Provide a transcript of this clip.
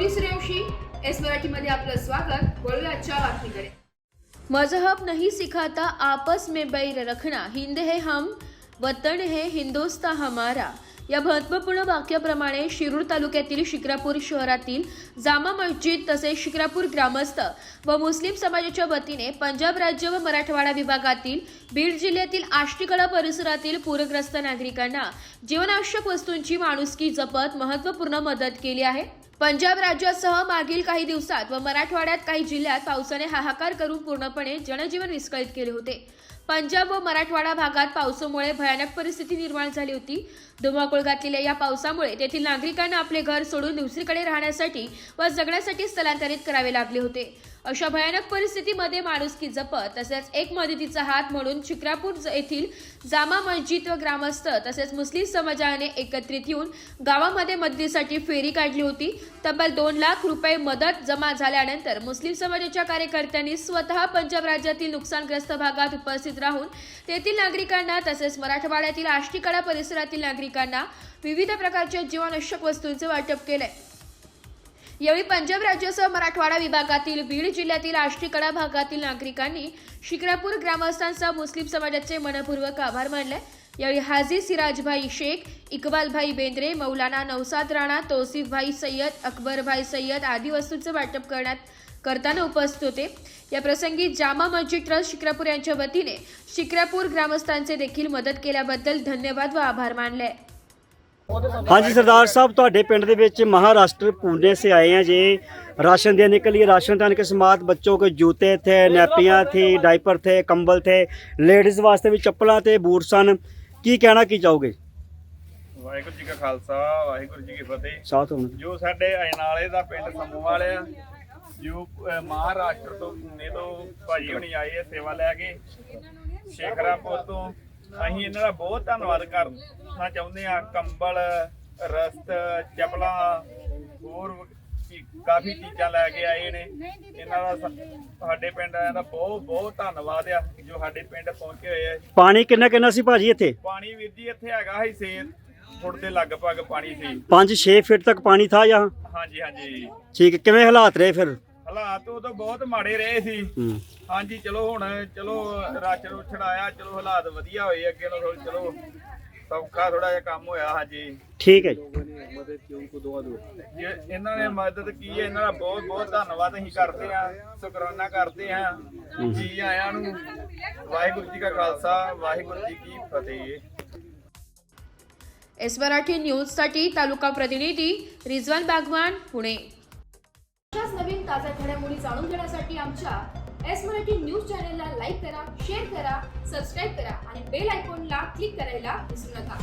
Gauri Suryavanshi S मराठीमध्ये आपलं स्वागत. वळूयाच्या बातमीकडे. मजहब नहीं सिखाता आपस में बैर रखना। हिंद है हम वतन है हिंदोस्ता हमारा। या महत्त्वपूर्ण वाक्याप्रमाणे शिरूर तालुक्यातील शिक्रापूर शहरातील जामा मस्जिद तसेच शिक्रापूर ग्रामस्थ व मुस्लिम समाजाच्या वतीने पंजाब राज्य व मराठवाडा विभागातील बीड जिल्ह्यातील आष्टीकडा परिसरातील पूरग्रस्त नागरिकांना जीवनावश्यक वस्तूंची माणुसकी जपत महत्त्वपूर्ण मदत केली आहे. पंजाब राज्यासह मागील काही दिवसात व मराठवाड्यात काही जिल्ह्यात पावसाने हाहाकार करून पूर्णपणे जनजीवन विस्कळीत केले होते. पंजाब व मराठवाडा भागात पावसामुळे भयानक परिस्थिती निर्माण झाली होती. धुमाकूळ घातलेल्या या पावसामुळे तेथील नागरिकांना आपले घर सोडून दुसरीकडे राहण्यासाठी व जगण्यासाठी स्थलांतरित करावे लागले होते. अशा भयानक परिस्थितीमध्ये माणुसकी जपत तसेच एक मदतीचा हात म्हणून शिक्रापूर येथील जामा मस्जिद व ग्रामस्थ तसेच मुस्लिम समाजाने एकत्रित येऊन गावामध्ये मदतीसाठी फेरी काढली होती. तब्बल दोन लाख रुपये मदत जमा झाल्यानंतर मुस्लिम समाजाच्या कार्यकर्त्यांनी स्वतः पंजाब राज्यातील नुकसानग्रस्त भागात उपस्थित राहून तेथील नागरिकांना तसेच मराठवाड्यातील आष्टीकडा परिसरातील नागरिकांना विविध प्रकारच्या जीवनावश्यक वस्तूंचे वाटप केले. यावेळी पंजाब राज्यासह मराठवाडा विभागातील बीड जिल्ह्यातील आष्टीकडा भागातील नागरिकांनी शिक्रापूर ग्रामस्थांसह मुस्लिम समाजाचे मनपूर्वक आभार मानले. यावेळी हाजी सिराजभाई शेख इकबालभाई बेंद्रे मौलाना नौसाद राणा तौसिफभाई सय्यद अकबरभाई सय्यद आदी वस्तूंचं वाटप करण्यात करताना उपस्थित होते. या प्रसंगी जामा मस्जिद ट्रस्ट शिक्रापूर यांच्या वतीने शिक्रापूर ग्रामस्थांचे देखील मदत केल्याबद्दल धन्यवाद व आभार मानले. ਹਾਂਜੀ ਸਰਦਾਰ ਸਾਹਿਬ ਤੁਹਾਡੇ ਪਿੰਡ ਦੇ ਵਿੱਚ ਮਹਾਰਾਸ਼ਟਰ पुणे से आए हैं जी राशन देने के लिए राशन देने के समात बच्चों के जूते थे नैपियाँ थी डाइपर थे कंबल थे लेडीज़ वास्ते भी चप्पलां ਤੇ ਬੂਟ ਸਨ ਕੀ ਕਹਿਣਾ ਕੀ ਚਾਹੋਗੇ ਵਾਹਿਗੁਰੂ ਜੀ ਕਾ ਖਾਲਸਾ ਵਾਹਿਗੁਰੂ ਜੀ ਕੀ ਫਤਿਹ ਸਾਥ ਹੁਣ ਜੋ ਸਾਡੇ ਅਜਨਾਲੇ ਦਾ ਪਿੰਡ ਸੰਮੂ ਵਾਲੇ ਆ ਜੋ ਅਹ, ਮਹਾਰਾਸ਼ਟਰ ਤੋਂ ਪੁਣੇ ਤੋਂ ਭਾਜੀ ਹੁਣੀ ਆਏ ਆ ਸੇਵਾ ਲੈ ਕੇ ਸ਼ੇਖਰਾਪੁਰ ਤੋਂ ਅਸੀਂ ਇਹਨਾਂ ਦਾ ਬਹੁਤ ਧੰਨਵਾਦ ਕਰਨਾ। ਚਾਹੁੰਦੇ ਆ ਕੰਬਲ ਰਸਤ ਚਪਲਾਂ ਹੋਰ ਕਾਫੀ ਚੀਜ਼ਾਂ ਲੈ ਕੇ ਆਏ ਨੇ। ਇਹਨਾਂ ਦਾ ਸਾ- ਸਾਡੇ ਪਿੰਡ ਆਇਆਂ ਦਾ ਬਹੁਤ ਬਹੁਤ ਧੰਨਵਾਦ ਆ ਜੋ ਸਾਡੇ ਪਿੰਡ ਪਹੁੰਚੇ ਹੋਏ ਆ। ਪਾਣੀ ਕਿੰਨਾ ਕਿੰਨਾ ਸੀ ਭਾਜੀ ਇੱਥੇ? ਪਾਣੀ ਵੀਰ ਜੀ ਇੱਥੇ ਹੈਗਾ ਸੀ 6 ਫੁੱਟ ਦੇ ਲਗਭਗ ਪਾਣੀ ਸੀ। 5-6 ਫੀਟ ਤੱਕ ਪਾਣੀ ਥਾ ਜਾਂ? ਹਾਂਜੀ ਹਾਂਜੀ। ਠੀਕ। ਕਿਵੇਂ ਹਾਲਾਤ ਰਹੇ ਫਿਰ? ਹਾਲਾਤ ਉਦੋਂ ਬਹੁਤ ਮਾੜੇ ਰਹੇ ਸੀ ਹੂੰ ਹਾਂਜੀ ਚਲੋ ਹੁਣ ਚਲੋ ਰਾਸ਼ਨ ਰੁਛਣ ਆਇਆ ਚਲੋ ਹਾਲਾਤ ਵਧੀਆ ਹੋਏ ਅੱਗੇ ਨੂੰ ਥੋੜ੍ਹਾ ਚਲੋ ਸੌਖਾ ਥੋੜਾ ਜਿਹਾ ਕੰਮ ਹੋਇਆ ਹਾਂਜੀ ਠੀਕ ਹੈ ਜੀ ਜੇ ਇਹਨਾਂ ਨੇ ਮਦਦ ਕੀ ਹੈ ਇਹਨਾਂ ਦਾ ਬਹੁਤ ਬਹੁਤ ਧੰਨਵਾਦ ਅਸੀਂ ਕਰਦੇ ਹਾਂ ਸ਼ੁਕਰਾਨਾ ਕਰਦੇ ਹਾਂ ਜੀ ਆਇਆਂ ਨੂੰ ਵਾਹਿਗੁਰੂ ਜੀ ਕਾ ਖਾਲਸਾ ਵਾਹਿਗੁਰੂ ਜੀ ਕੀ ਫਤਿਹ एस मराठी न्यूजसाठी तालुका प्रतिनिधी रिजवान बागवान पुणे अशाच नवीन ताज्या घडामोडी जाणून घेण्यासाठी आमच्या एस मराठी न्यूज चॅनलला लाईक करा शेअर करा सबस्क्राईब करा आणि बेल आयकॉनला क्लिक करायला विसरू नका.